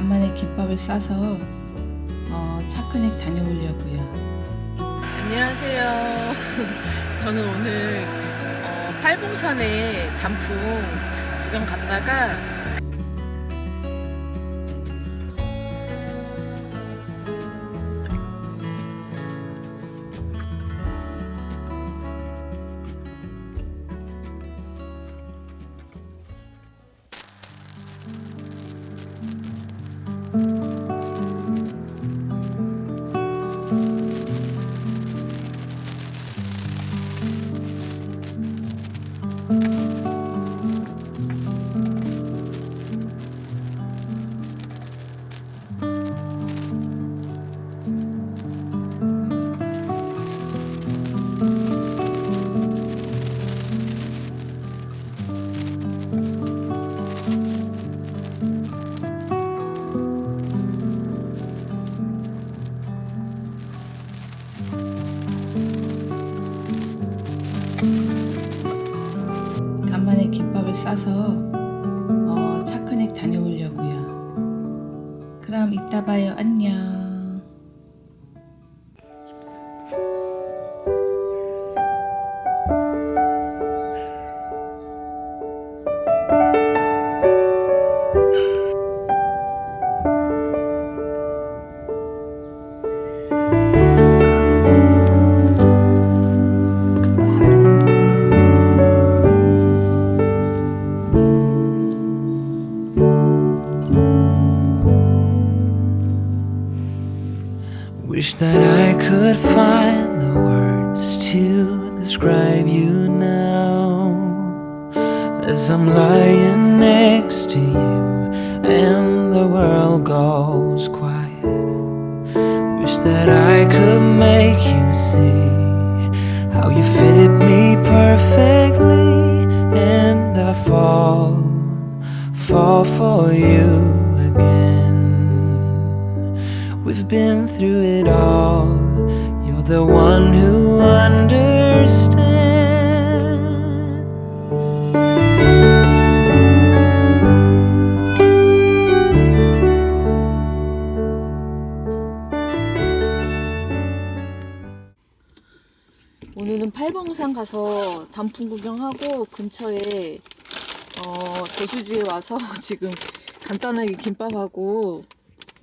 간만에 김밥을 싸서 어, 차크넥 다녀오려고요. 안녕하세요. 저는 오늘 어, 팔봉산에 단풍 구경 갔다가 Wish that I could find the words to describe you now as I'm lying next to you and the world goes quiet. Wish that I could make you see how you fit me perfectly and I fall, fall for you been through it all. You're the one who understands. 오늘은 팔봉산 가서 단풍 구경하고 근처에 어, 저수지에 와서 지금 간단하게 김밥하고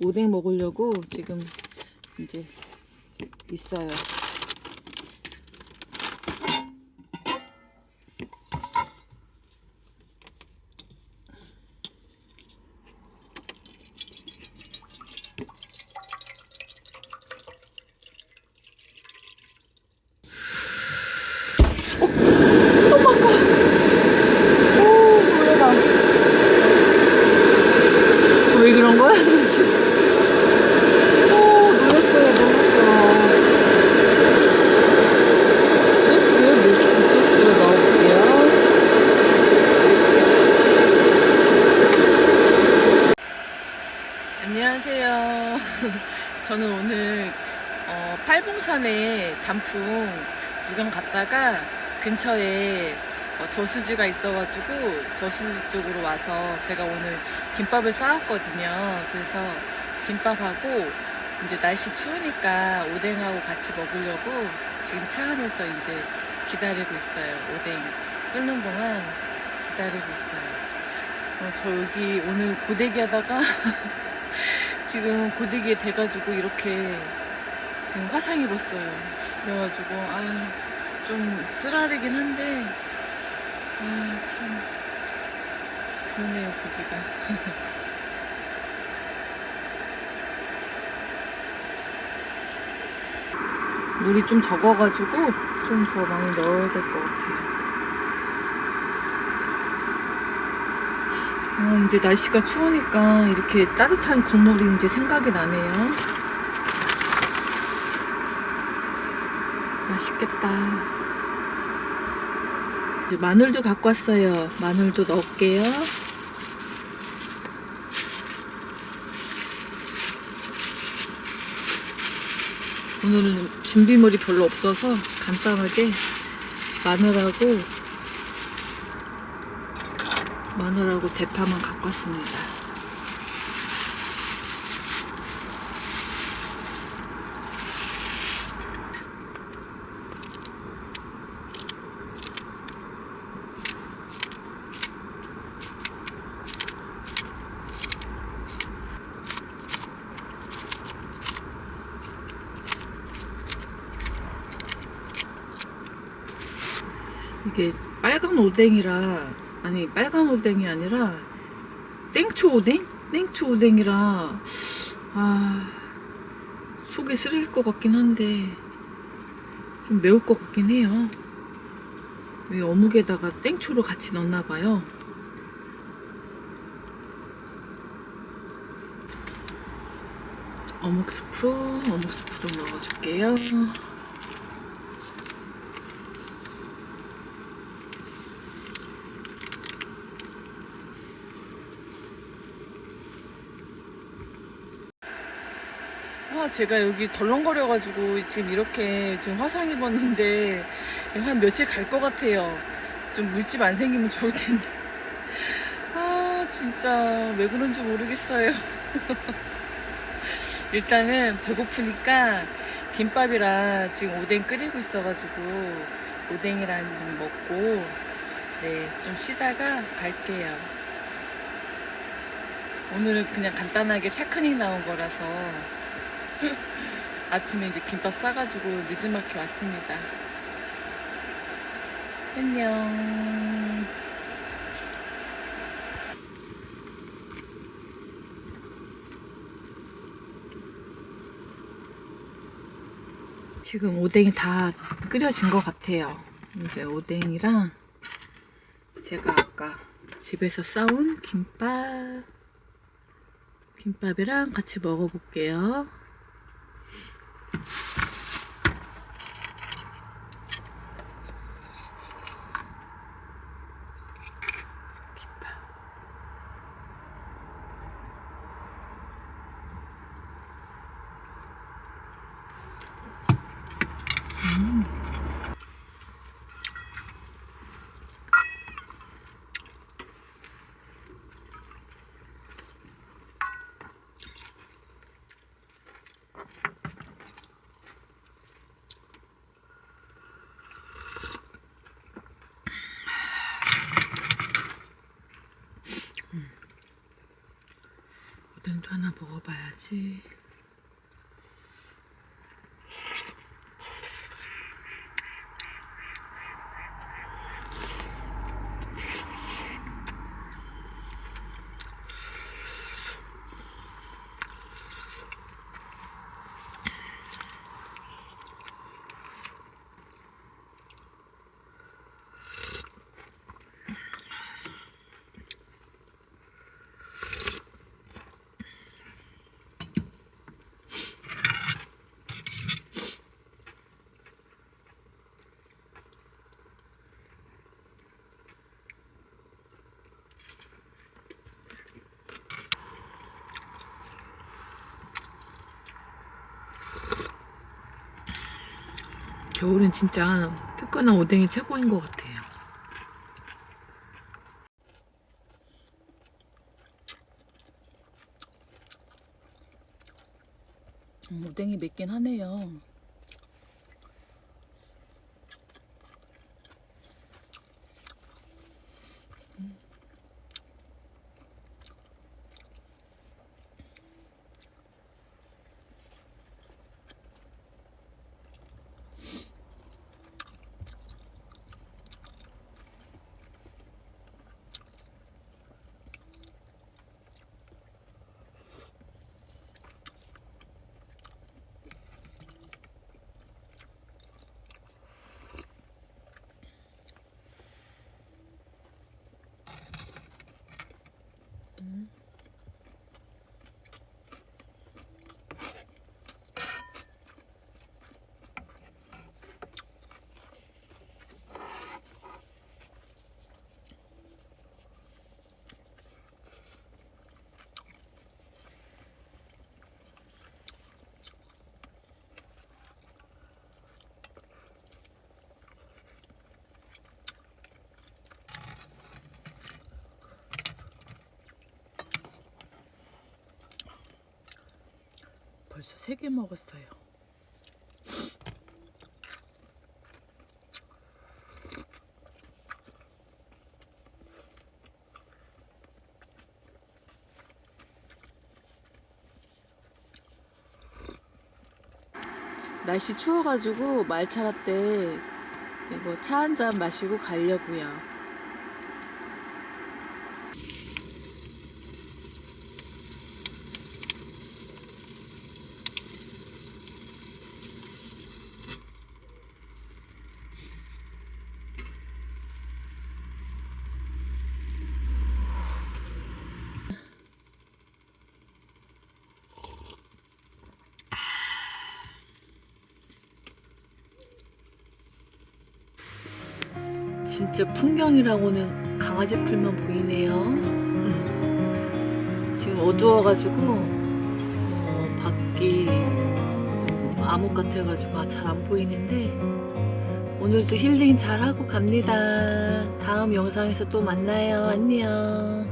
오뎅 먹으려고 지금 이제 있어요. 오, 놀래라. 왜 그런 거야, 도대체? 오, 놀랐어요, 놀랐어. 소스, 밀키트 소스를 넣어볼게요. 안녕하세요. 저는 오늘 어, 팔봉산에 단풍 구경 갔다가 근처에 어, 저수지가 있어가지고 저수지 쪽으로 와서 제가 오늘 김밥을 싸왔거든요. 그래서 김밥하고 이제 날씨 추우니까 오뎅하고 같이 먹으려고 지금 차 안에서 이제 기다리고 있어요. 오뎅 끓는 동안 기다리고 있어요. 어, 저 여기 오늘 고데기 하다가 지금 고데기에 돼가지고 이렇게 지금 화상 입었어요. 그래가지고 아좀 쓰라리긴 한데 아참 그러네요 고기가. 물이 좀 적어가지고 좀 더 많이 넣어야 될 것 같아요. 아, 이제 날씨가 추우니까 이렇게 따뜻한 국물이 이제 생각이 나네요. 맛있겠다. 이제 마늘도 갖고 왔어요. 마늘도 넣을게요. 오늘은 준비물이 별로 없어서 간단하게 마늘하고 마늘하고 대파만 갖고 왔습니다. 이게 빨간 오뎅이라 아니 빨간 오뎅이 아니라 땡초 오뎅? 땡초 오뎅이라 아 속이 쓰릴 것 같긴 한데 좀 매울 것 같긴 해요. 왜 어묵에다가 땡초를 같이 넣나 봐요. 어묵 스프, 어묵 스프도 넣어줄게요. 아, 제가 여기 덜렁거려가지고 지금 이렇게 지금 화상 입었는데 한 며칠 갈 것 같아요. 좀 물집 안 생기면 좋을 텐데. 아, 진짜 왜 그런지 모르겠어요. 일단은 배고프니까 김밥이랑 지금 오뎅 끓이고 있어가지고 오뎅이랑 좀 먹고 네, 좀 쉬다가 갈게요. 오늘은 그냥 간단하게 차크닉 나온 거라서 아침에 이제 김밥 싸가지고 늦은마켓 왔습니다. 안녕. 지금 오뎅이 다 끓여진 것 같아요. 이제 오뎅이랑 제가 아까 집에서 싸온 김밥, 김밥이랑 같이 먹어볼게요. 오뎅도 하나 먹어봐야지. 겨울엔 진짜 뜨끈한 오뎅이 최고인 것 같아요. 음, 오뎅이 맵긴 하네요. 벌써 세 개 먹었어요. 날씨 추워가지고 말차라 때 이거 차 한 잔 마시고 가려고요. 진짜 풍경이라고는 강아지 풀만 보이네요. 음. 지금 어두워가지고 어, 밖이 좀 암흑 같아가지고 잘 안 보이는데 오늘도 힐링 잘 하고 갑니다. 다음 영상에서 또 만나요. 안녕.